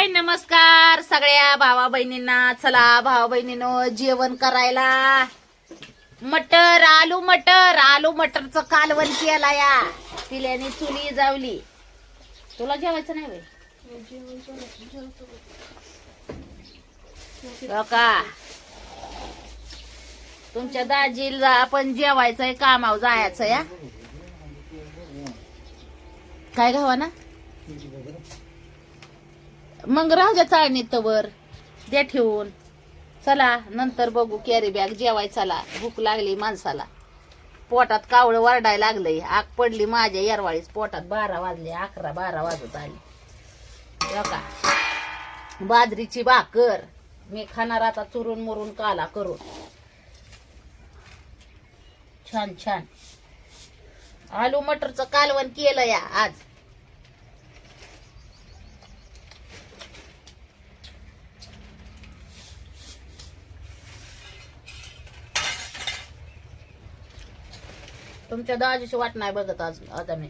हाय नमस्कार सगळ्या भावा बहिणींना. चला भावा बहिणीनो जेवण करायला. मटर आलू मटर आलू मटरचं कालवण केला या. पिल्याने चुली जावली. तुला जेवायचं नाही बाई हो का? तुमच्या दाजीला आपण जेवायचंय कामावर जायचं या. काय घावा ना मग राहू द्या चाळणीत तवर द्या ठेवून. चला नंतर बघू कॅरी बॅग जेवाय चला भूक लागली माणसाला. पोटात कावळं वरडायला लागलंय. आग पडली माझ्या येरवाळीच पोटात. बारा वाजले अकरा बारा वाजत आली. का बाजरीची भाकर. मी खाणार आता चुरून मुरून काला करून. छान छान. आलू मटरचं कालवण केलं या आज. तुमच्या दाजीची वाट नाही बघत आज आता मी.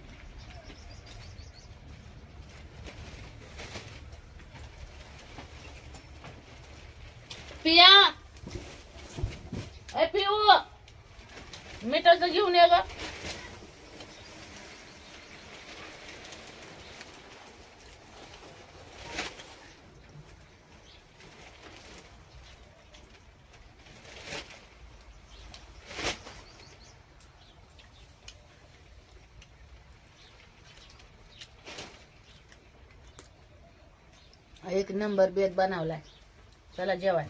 एक नंबर बेत बनवलाय. चला जेवाय.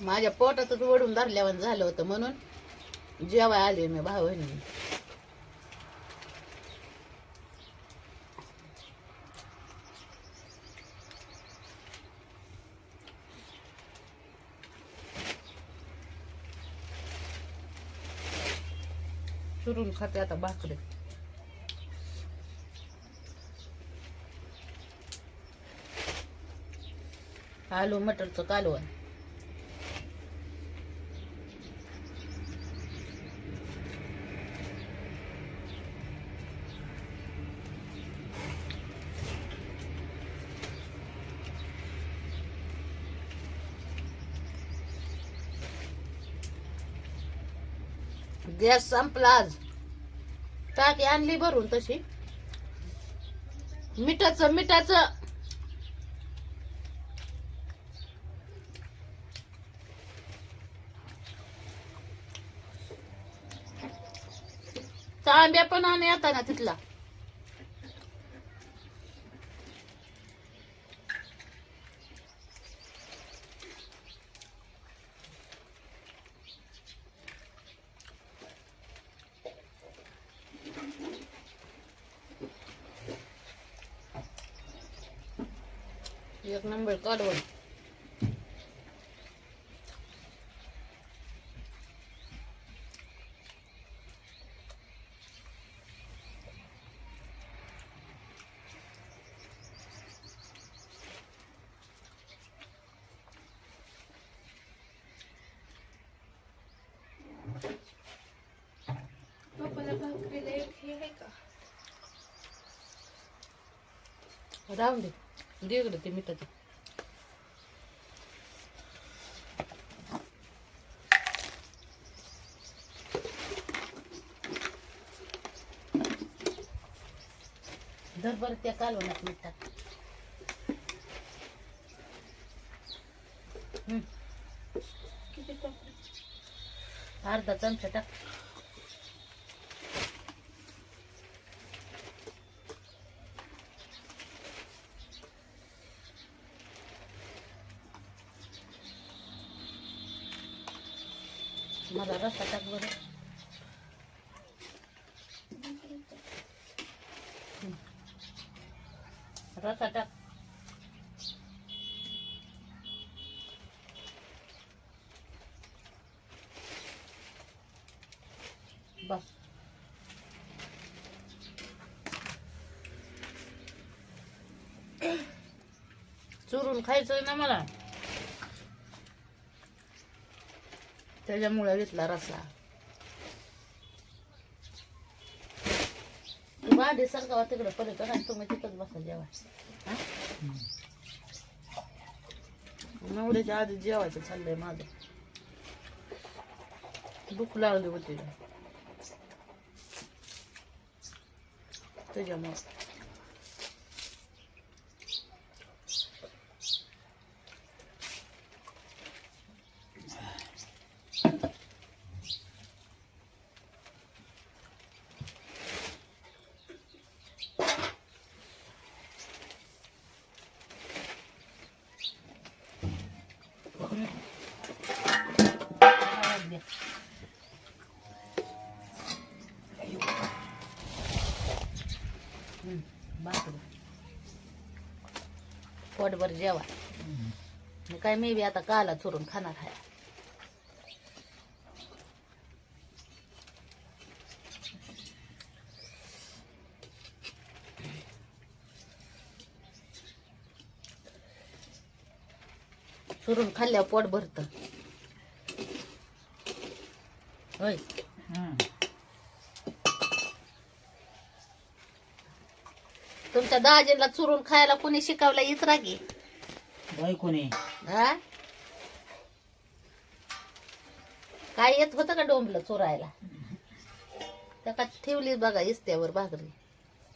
माझ्या पोटातच ओढून धरल्यावर झालं होतं म्हणून जेवाय आले मी भावानी चुरून खाते आता भाकरी. आलू मटरचं कालवण. गॅस संपला आज. टाकी आणली भरून तशी. मिठाचं मिठाचं. तांब्या पण आणि आता ना तिथला. एक नंबर काढवण पप्पाला भाकरीला एक हे आहे का राहून दे दे इकडे ते धर बरं त्या कालवणात मीठ टाक अर्धा चमचा टाक मला रस्ता टाक बरं रस अटक बस. चुरून खायचं ना मला. त्याच्यामुळे घेतला रसा भांडी सरकावा तिकडं पलीकडं आणि तुम्ही तिथंच बसा जेवा नवऱ्याच्या आधी जेवायचं चाललंय माझं. भूक लागली होती. त्याच्यामुळे आवाज द्या. हम्म, भाकरी. पोटभर जेवा. काय मी बी आता काला चुरून खाणार आहे. चुरून खाल्ल्यावर पोट भरत. होय. तुमच्या दाजीला चुरून खायला कोणी शिकवलं? हीच रागी. बाई कोणी? हा? काय येत होतं का डोंबलं चोरायला? त्या का ठेवली बघा इस्त्यावर भाकरी.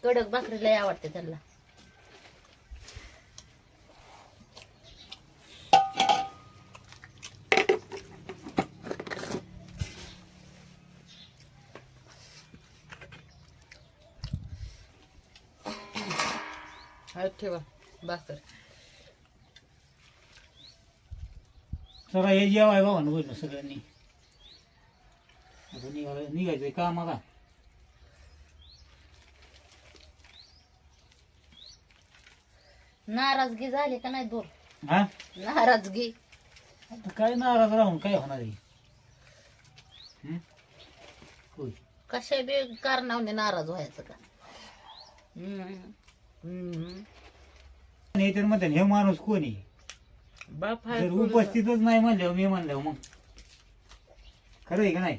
कडक भाकरी लय आवडते त्यांना. हा, ठेवा भाकर चला हे जेवाय बाबा बोललो सगळ्यांनी. आता निघालं निघायचंय काम का नाराजगी झाली का नाही दूर हा? नाराजगी. आता काय नाराज राहून काय होणार आहे? हं? होय. कशा बी कारणावने नाराज व्हायचं का? हम्म. नाही तर म्हणतात हे माणूस कोणी बाप आहे जर. उपस्थितच नाही म्हणल्यावर मी म्हणल्यावर मग खरं आहे का नाही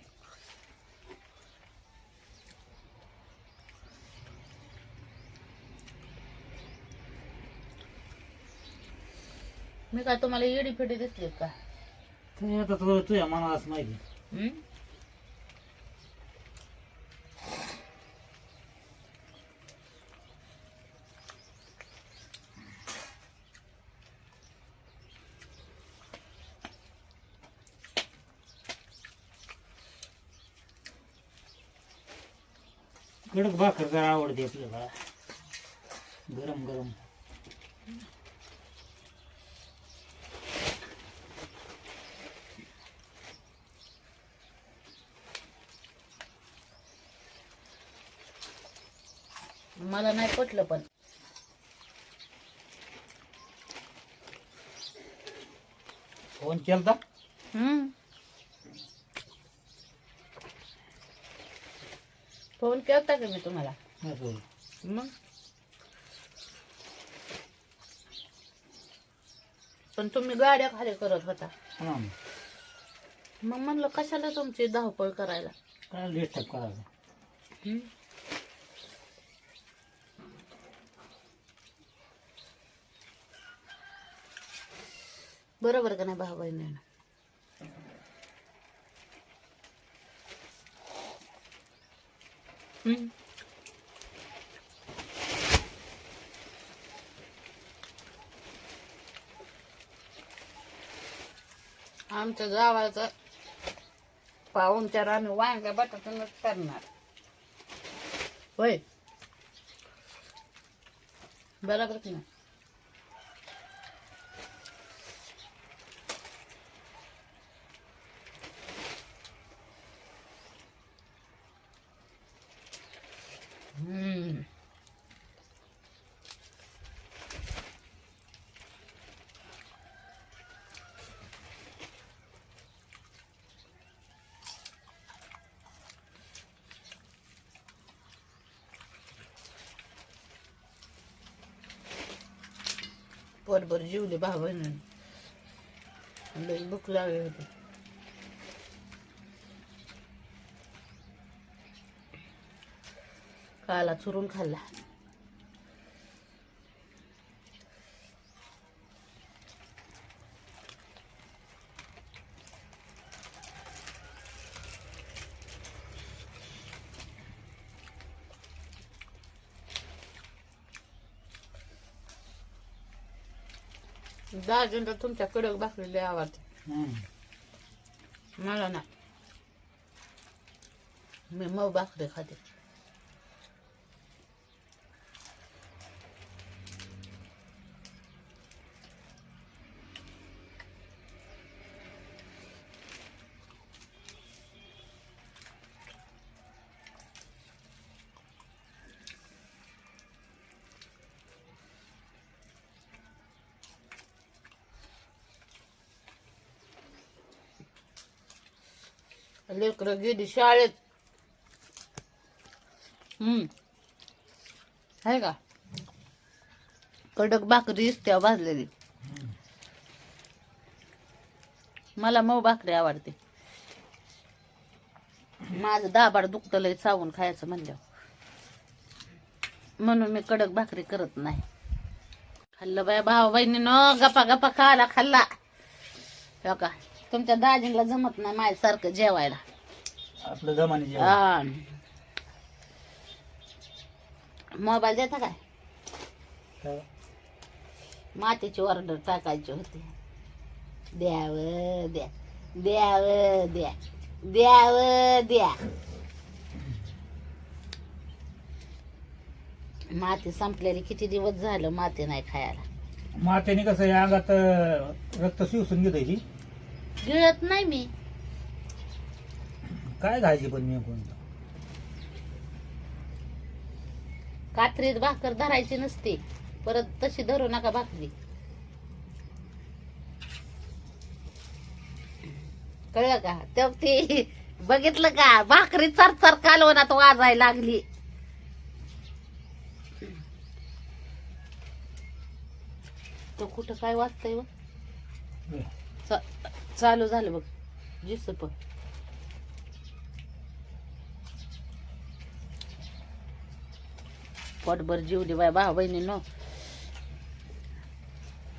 मी काय तुम्हाला येडी फेडी दिसली का तर आता तुझ्या मनालाच माहिती हम्म? कडक भाकर जरा आवडते आपल्याला. गरम गरम. मला नाही पटलं पण. फोन केलता? हम्म. फोन केलता का मी तुम्हाला. मग पण तुम्ही गाड्या खाली करत होता. मग म्हणलं कशाला तुमची धावपळ करायला हम्म? बरोबर का नाही भाऊ बहिणीनं हम्म. आमच्या गावाचं पाहुणचार आम्ही वांग्या बटाट्यानंच करणार. होय. बरोबर ना नाही हम्म पोटभर जेवले भाऊ बहिणी लई भूक लागली होती. काला चुरून खाल्ला. दाजींना तुमच्या कडक भाकरी लय आवडते. मला ना मी मऊ भाकरी खाते. लेकरं गेली शाळेत. हम्म. आहे का? कडक भाकरी दिसत्या भाजलेली. मला मऊ भाकरी आवडते. माझं दाबाड दुखतं लय चावून खायचं म्हणल्यावर. म्हणून मी कडक भाकरी करत नाही. खाल्लं बाय भाऊ बहिणीनं गप्पा गप्पा खायला खाल्ला. हो का? तुमच्या दाजीला जमत नाही माझ्यासारखं जेवायला. आपलं जमाने जेवण. हा. मोबाईल देता काय? काय? मातीची ऑर्डर टाकायची होती. द्याव द्या. द्याव द्या. द्याव द्या. माती संपलेली किती दिवस झालं माती नाही खायला. मातेने कसं या अंगात अं, रक्त शिवसून घेत की गिळत नाही मी. काय घायची पण मी कोण कात्रीत भाकर धरायची नसते. परत तशी धरू नका भाकरी. कळलं का? तर ते बघितलं का? भाकरी चर चर कालवनात वाजायला लागली. तो कुठं काय वाजतंय व? चा- चालू झालं बघ. जिस पण. पोटभर जेवली बाय भाऊ बहिणीनो.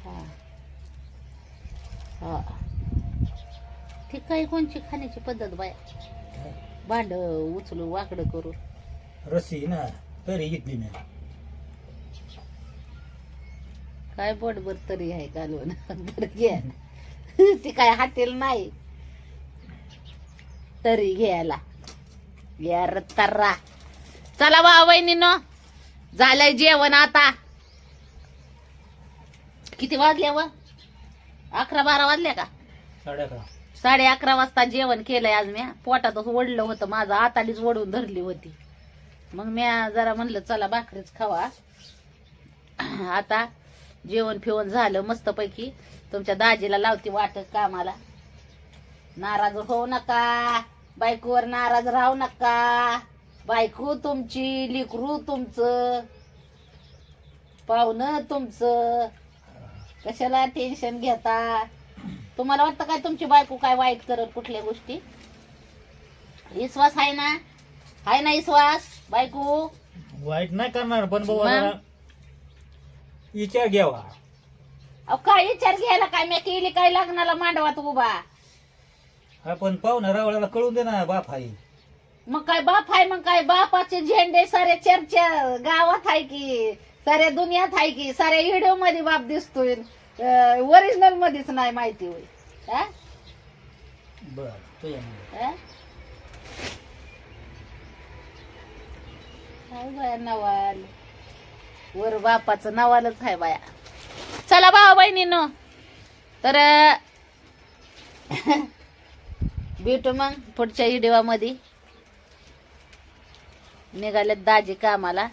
हा. हा. ती काही कोणची खाण्याची पद्धत बाय भांड उचलू वाकडं करू रस्सी ना तरी घेतली मी. काय पोटभर तरी आहे कालवण. घ्या ती काय हाटेल नाही. तरी घ्यायला. या रत्तारा चला भाऊ बहिणीनो झालंय जेवण आता. किती वाजल्या व? अकरा बारा वाजल्या का? साडे अकरा. साडे अकरा वाजता जेवण केलंय आज मी. पोटातच ओढलं होतं माझं. आताडीच ओढून धरली होती. मग मी जरा म्हणलं चला भाकरीच खावा. आता जेवण फिवण झालं मस्तपैकी. तुमच्या दाजीला लावती वाट कामाला. नाराज होऊ नका. बायकोवर नाराज राहू नका. बायको तुमची लिकरू तुमचं. पाहुणं तुमचं. कशाला टेन्शन घेता? तुम्हाला वाटतं काय तुमची बायको काय वाईट करत कुठल्या गोष्टी? विश्वास आहे ना? आहे ना विश्वास बायको? वाईट नाही करणार पण मग? जरा विचार घ्यावा. अहो काय विचार घ्यायला काय मी केली काय लग्नाला मांडवात उभा? आपण पाहुणा रावळ्याला कळून दे ना बाप आहे. मग काय बाप आहे मग काय बापाचे झेंडे सारे चर्चा गावात आहे की साऱ्या दुनियात आहे की साऱ्या व्हिडिओमध्ये बाप दिसतोय ओरिजिनल मध्येच नाही माहिती होय. हा? बर तुझ्या हा? काय बाया नवाल. वर बापाचं नवालच आहे बाया. चला भाऊ बहिणीनो. तर भेटू मग पुढच्या व्हिडिओमध्ये. निघाले दाजी कामाला.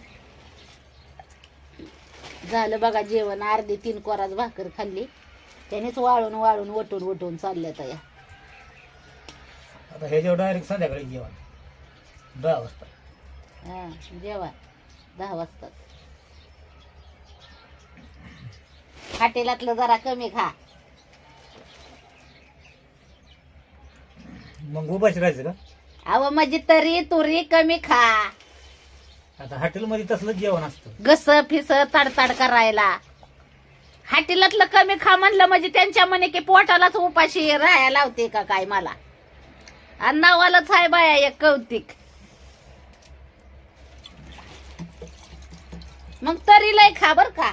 झालं बघा जेवण अर्धी तीन कोराच भाकर खाल्ली. त्यानेच वाळून वाळून वटून वटून चालल्या या. आता ह्याच्यावर डायरेक्ट संध्याकाळी जेवण. दहा वाजता. हा जेवा. दहा वाजता. हाटेलातलं जरा कमी खा. मग उपाशी राहायचं का? अव म्हणजे तरी तुरी कमी खा. आता हॉटेलमध्ये तसलं जेवण असतं. गस फिस तडतड करायला. हाटेलातलं कमी खा म्हणलं म्हणजे त्यांच्या म्हणे की पोटालाच उपाशी राहायला लावते का काय मला? आणि नावालाच आहे बाया एक कौतिक. मग तरी लय खा बर का.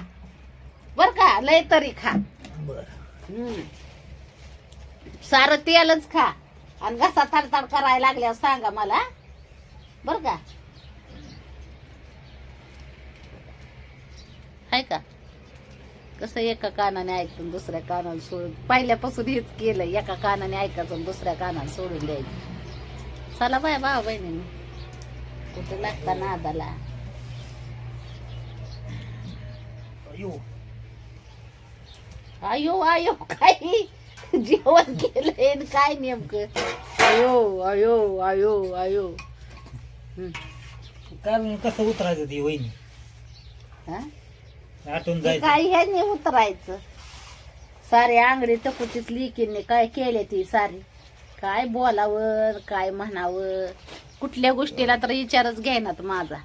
बर का? लय तरी खा. बर. हम्म. सारं तेलच खा. आणि घसा तडतड करायला लागल्यावर सांगा मला बर का? आहे का? कसं एका कानाने ऐकून दुसऱ्या कानाने सोडून? पहिल्यापासून हेच केलं एका कानाने ऐकायचं आणि दुसऱ्या कानाने सोडून द्यायचं. चला बाय भाऊ बहिणीने. कुठे लागता नादाला? अयो. अयो अयो काय जेवण केलंय न काय नेमकं? अयो अयो अयो अयो हं. कारण कसं उतरायचं ती वहिनी? हा? आठवून ते जायचं. काय ह्याने उतरायचं? सारे आंगडी टकुतीत लिकीने काय केले ती सारी? काय बोलावं काय म्हणावं? कुठल्या गोष्टीला तर विचारच घेणार माझा.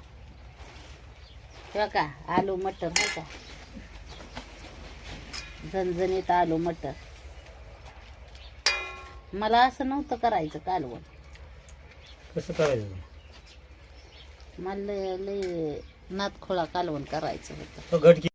का आलू मटर हो का? झणझणीत आलू मटर. मला असं नव्हतं करायचं कालवण. कसं करायचं? मला लय नातखोळा कालवण करायचं होतं. घट